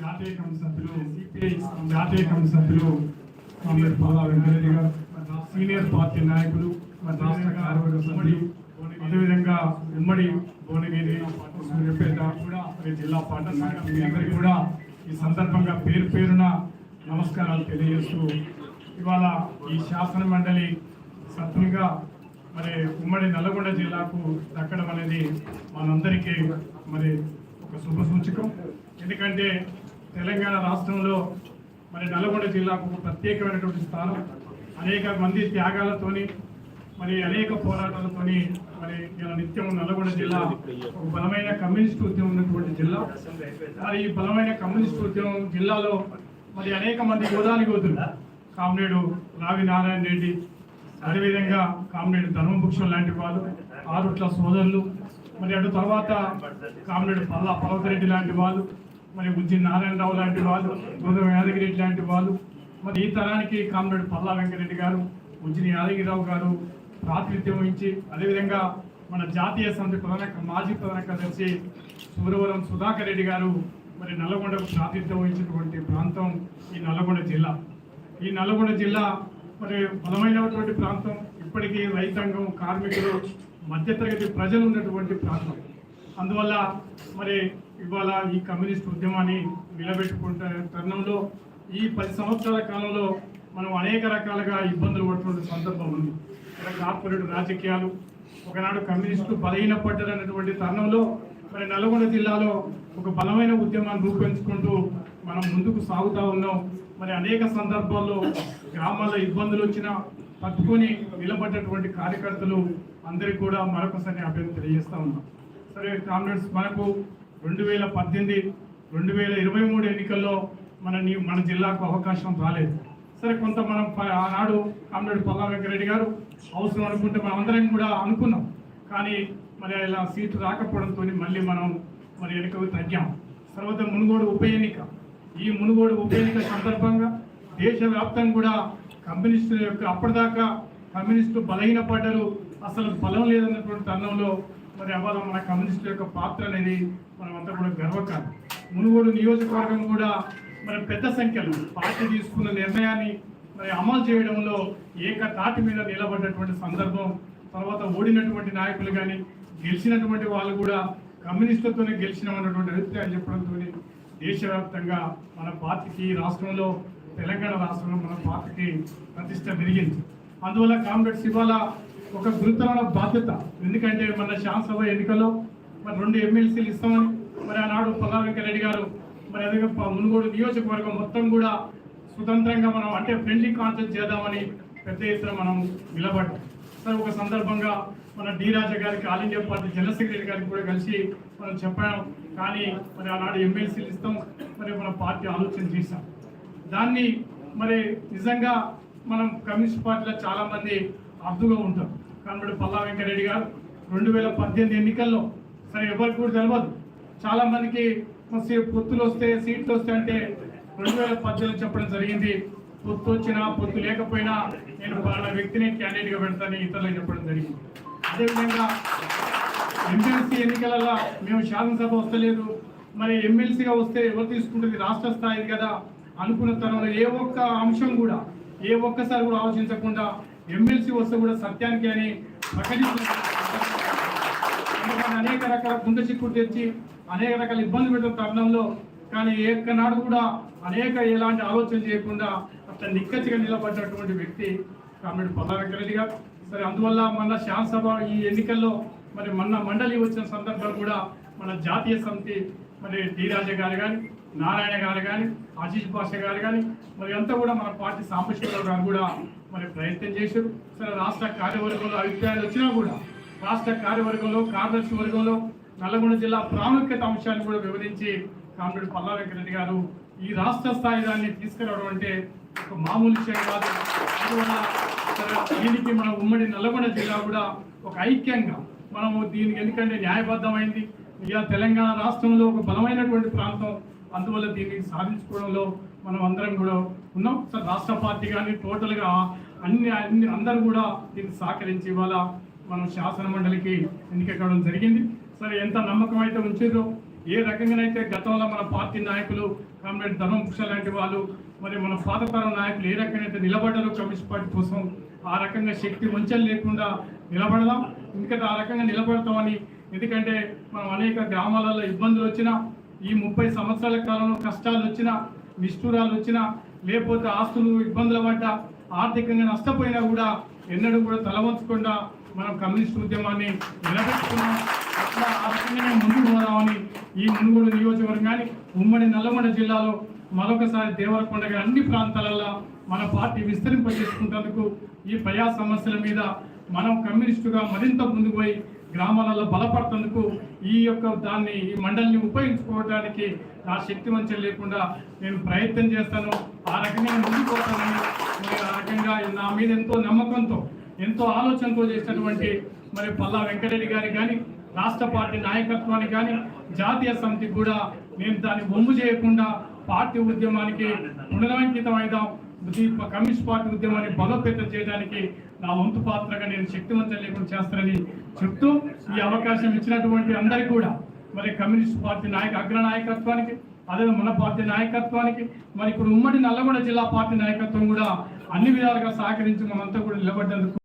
జాతీయ కమిటీ సభ్యులు సిపిఐ జాతీయ కమిటీ కామ్రేడ్ పాలా వెంకరెడ్డి గారు సీనియర్ పార్టీ నాయకులు మన రాష్ట్ర కార్యవర్గ సభ్యులు అదేవిధంగా ఉమ్మడి భువనగిరి సూర్యాపేట కూడా జిల్లా పార్టీ నాయకులు మీ అందరికీ కూడా ఈ సందర్భంగా పేరు పేరున నమస్కారాలు తెలియజేస్తూ ఇవాళ ఈ శాసన మండలి సత్వంగా మరి ఉమ్మడి నల్గొండ జిల్లాకు దక్కడం అనేది మనందరికీ మరి ఒక శుభ సూచకం. ఎందుకంటే తెలంగాణ రాష్ట్రంలో మరి నల్గొండ జిల్లాకు ఒక ప్రత్యేకమైనటువంటి స్థానం. అనేక మంది త్యాగాలతోని మరి అనేక పోరాటాలతోని మరి ఇలా నిత్యం నల్గొండ జిల్లా ఒక బలమైన కమ్యూనిస్ట్ ఉద్యమం ఉన్నటువంటి జిల్లా. మరి ఈ బలమైన కమ్యూనిస్ట్ ఉద్యమం జిల్లాలో మరి అనేక మంది యోధాని యోధులు కామ్రేడు రావి నారాయణ రెడ్డి అదేవిధంగా కామ్రేడు ధర్మభుక్షం లాంటి వాళ్ళు ఆరుట్ల సోదరులు మరి అటు తర్వాత కామ్రేడ్ పల్లా పర్వతరెడ్డి లాంటి వాళ్ళు మరి ఉజ్జి నారాయణరావు లాంటి వాళ్ళు గోదావరి యాదగిరెడ్డి లాంటి వాళ్ళు మరి ఈ తరానికి కామ్రేడ్ పల్లా వెంకరెడ్డి గారు ఉజ్జిని యాదగిరిరావు గారు ప్రాతినిధ్యం వహించి అదేవిధంగా మన జాతీయ సమితి ప్రధాన మాజీ ప్రధాన కార్యదర్శి సూరవరం సుధాకర్ రెడ్డి గారు మరి నల్లగొండకు ప్రాతినిధ్యం వహించినటువంటి ప్రాంతం ఈ నల్లగొండ జిల్లా. ఈ నల్లగొండ జిల్లా మరి బలమైనటువంటి ప్రాంతం. ఇప్పటికీ రైతాంగం కార్మికులు మధ్యతరగతి ప్రజలు ఉన్నటువంటి ప్రాంతం. అందువల్ల మరి ఇవాళ ఈ కమ్యూనిస్ట్ ఉద్యమాన్ని నిలబెట్టుకుంటే తరుణంలో ఈ పది సంవత్సరాల కాలంలో మనం అనేక రకాలుగా ఇబ్బందులు పడుతున్న సందర్భం ఉంది. ఇక్కడ కార్పొరేట్ రాజకీయాలు ఒకనాడు కమ్యూనిస్టులు బలహీనపడ్డారన్నటువంటి తరుణంలో మరి నల్గొండ జిల్లాలో ఒక బలమైన ఉద్యమాన్ని రూపొందించుకుంటూ మనం ముందుకు సాగుతూ ఉన్నాం. మరి అనేక సందర్భాల్లో గ్రామాల్లో ఇబ్బందులు వచ్చినా పట్టుకొని నిలబడ్డటువంటి కార్యకర్తలు అందరికీ కూడా మరొకసారి అభ్యర్థి తెలియజేస్తా ఉన్నాం. సరే కామ్రేడ్స్ మనకు రెండు వేల పద్దెనిమిది రెండు వేల ఇరవై మూడు ఎన్నికల్లో మన నీ- మన జిల్లాకు అవకాశం రాలేదు. సరే కొంత మనం ఆనాడు కామ్రేడ్ పల్లా వెంకరెడ్డి గారు అవసరం అనుకుంటే మనం అందరం కూడా అనుకున్నాం. కానీ మరి ఇలా సీటు రాకపోవడంతో మళ్ళీ మనం మరి ఎన్నికకు తగ్గాం. తర్వాత మునుగోడు ఉప ఎన్నిక. ఈ మునుగోడు ఉప ఎన్నిక సందర్భంగా దేశవ్యాప్తంగా కూడా కమ్యూనిస్టుల యొక్క అప్పటిదాకా బలహీన బలహీనపడ్డారు అసలు బలం లేదన్నటువంటి తరుణంలో మరి అవ్వాలి మన కమ్యూనిస్టుల యొక్క పాత్ర అనేది మనం అంతా కూడా గర్వకారం మునుగోడు నియోజకవర్గం కూడా మరి పెద్ద సంఖ్యలో పార్టీ తీసుకున్న నిర్ణయాన్ని మరి అమలు చేయడంలో ఏకతాటి మీద నిలబడ్డటువంటి సందర్భం తర్వాత ఓడినటువంటి నాయకులు కానీ గెలిచినటువంటి వాళ్ళు కూడా కమ్యూనిస్టులతోనే గెలిచినామన్నటువంటి అభిప్రాయాలు చెప్పడంతో దేశవ్యాప్తంగా మన పార్టీకి రాష్ట్రంలో తెలంగాణ రాష్ట్రంలో మన పార్టీకి ప్రతిష్ట పెరిగింది. అందువల్ల కామ్రేడ్ శివాల ఒక గురుతరమైన బాధ్యత. ఎందుకంటే మన శాసనసభ ఎన్నికల్లో మరి రెండు ఎమ్మెల్సీలు ఇస్తామని మరి ఆనాడు పల్లా వెంకరెడ్డి గారు మరి అదే మునుగోడు నియోజకవర్గం మొత్తం కూడా స్వతంత్రంగా మనం అంటే ఫ్రెండ్లీ కాన్సెప్ట్ చేద్దామని పెద్ద ఎత్తున మనం నిలబడ్డాం. సరే ఒక సందర్భంగా మన డి రాజా గారికి all India party general secretary గారికి కూడా కలిసి మనం చెప్పాం. కానీ మరి ఆనాడు ఎమ్మెల్సీలు ఇస్తాం. మరి మన పార్టీ ఆలోచన చేశాం. దాన్ని మరి నిజంగా మనం కమ్యూనిస్ట్ పార్టీలో చాలామంది అర్థంగా ఉంటారు. కనబడి పల్లా వెంకరెడ్డి గారు రెండు వేల పద్దెనిమిది ఎన్నికల్లో సరే ఎవరికి కూడా తెలియదు చాలామందికి పొత్తులు వస్తే సీట్లు వస్తే అంటే రెండు వేల పద్దెనిమిది చెప్పడం జరిగింది. పొత్తు వచ్చినా పొత్తు లేకపోయినా నేను పలానా వ్యక్తిని క్యాండిడేట్గా పెడతానని ఇతరులకు చెప్పడం జరిగింది. అదేవిధంగా ఎంపీఎస్సీ ఎన్నికలలో మేము శాసనసభ వస్తలేదు. మరి ఎమ్మెల్సీగా వస్తే ఎవరు తీసుకుంటుంది? రాష్ట్ర స్థాయి కదా. అనుకున్న తరంలో ఏ ఒక్క అంశం కూడా ఏ ఒక్కసారి కూడా ఆలోచించకుండా ఎమ్మెల్సీ వస్తే కూడా సత్యానికి అని ప్రకటించిన అనేక రకాల గుండె చిక్కుడు తెచ్చి అనేక రకాల ఇబ్బందులు పెట్టిన తరుణంలో కానీ ఏకనాడు కూడా అనేక ఎలాంటి ఆలోచన చేయకుండా అట్లా నిక్కచ్చిగా నిలబడ్డటువంటి వ్యక్తి కామ్రేడ్ పల్లా వెంకరెడ్డి గారు సరే అందువల్ల మన శాసనసభ ఈ ఎన్నికల్లో మరి మొన్న మండలి వచ్చిన సందర్భం కూడా మన జాతీయ సమితి మరి డి రాజా గారు కానీ నారాయణ గారు కానీ ఆశీష్ భాష గారు కానీ మరి అంతా కూడా మన పార్టీ సాంబశివరావు గారు కూడా మరి ప్రయత్నం చేశారు. సరే రాష్ట్ర కార్యవర్గంలో అభిప్రాయాలు వచ్చినా కూడా రాష్ట్ర కార్యవర్గంలో కార్యదర్శి వర్గంలో నల్లగొండ జిల్లా ప్రాముఖ్యత అంశాన్ని కూడా వివరించి కామ్రేడ్ పల్లా వెంకరెడ్డి గారు ఈ రాష్ట్ర స్థాయి దాన్ని తీసుకురావడం అంటే ఒక మామూలు విషయం కాదు. అందువల్ల దీనికి మన ఉమ్మడి నల్లగొండ జిల్లా కూడా ఒక ఐక్యంగా మనము దీనికి ఎందుకంటే న్యాయబద్ధమైంది. ఇక తెలంగాణ రాష్ట్రంలో ఒక బలమైనటువంటి ప్రాంతం. అందువల్ల దీన్ని సాధించుకోవడంలో మనం అందరం కూడా ఉన్నాం. సార్ రాష్ట్ర పార్టీ కానీ టోటల్గా అన్ని అన్ని అందరూ కూడా దీన్ని సహకరించి ఇవాళ మనం శాసన మండలికి ఎన్నిక కావడం జరిగింది. సరే ఎంత నమ్మకం అయితే ఉంచేదో ఏ రకంగానైతే గతంలో మన పార్టీ నాయకులు కామ్రేడ్ ధర్మపుక్ష లాంటి వాళ్ళు మరి మన పాతతరం నాయకులు ఏ రకంగా నిలబడ్డారు కమ్యూనిస్ట్ పార్టీ కోసం ఆ రకంగా శక్తి వంచలు లేకుండా నిలబడదాం. ఎందుకంటే ఆ రకంగా నిలబడతామని ఎందుకంటే మనం అనేక గ్రామాలలో ఇబ్బందులు వచ్చినా ఈ ముప్పై సంవత్సరాల కాలంలో కష్టాలు వచ్చినా నిష్ఠురాలు వచ్చినా లేకపోతే ఆస్తులు ఇబ్బందుల పడ్డ ఆర్థికంగా నష్టపోయినా కూడా ఎన్నడూ కూడా తలవంచకుండా మనం కమ్యూనిస్ట్ ఉద్యమాన్ని నిలబెట్టుకున్నాం. అట్లా ఆ ముందుకు పోదామని ఈ మునుగోడు నియోజకవర్గాన్ని ఉమ్మడి నల్లగొండ జిల్లాలో మరొకసారి దేవరకొండగా అన్ని ప్రాంతాలలో మన పార్టీ విస్తరింపజేసుకుంటేందుకు ఈ ప్రజా సమస్యల మీద మనం కమ్యూనిస్టుగా మరింత ముందుకు పోయి గ్రామాలలో బలపడుతందుకు ఈ యొక్క దాన్ని ఈ మండలిని ఉపయోగించుకోవడానికి నా శక్తి మంచి లేకుండా నేను ప్రయత్నం చేస్తాను. ఆ రకంగా నేను మరి ఆ రకంగా నా మీద ఎంతో నమ్మకంతో ఎంతో ఆలోచనతో చేసినటువంటి మరి పల్లా వెంకటరెడ్డి గారికి కానీ రాష్ట్ర పార్టీ నాయకత్వానికి కానీ జాతీయ సమితి కూడా నేను దాన్ని బొమ్ము చేయకుండా పార్టీ ఉద్యమానికి పునరంకితం అయిదాం. కమ్యూనిస్ట్ పార్టీ ఉద్యమాన్ని బలోపేతం చేయడానికి నా వంతు పాత్రగా నేను శక్తివంతం లేకుండా చేస్తానని చెప్తూ ఈ అవకాశం ఇచ్చినటువంటి అందరికీ కూడా మరి కమ్యూనిస్ట్ పార్టీ నాయక అగ్ర నాయకత్వానికి అదే మన పార్టీ నాయకత్వానికి మరి ఇప్పుడు ఉమ్మడి నల్లగొండ జిల్లా పార్టీ నాయకత్వం కూడా అన్ని విధాలుగా సహకరించి మనంతా కూడా నిలబడ్డందుకు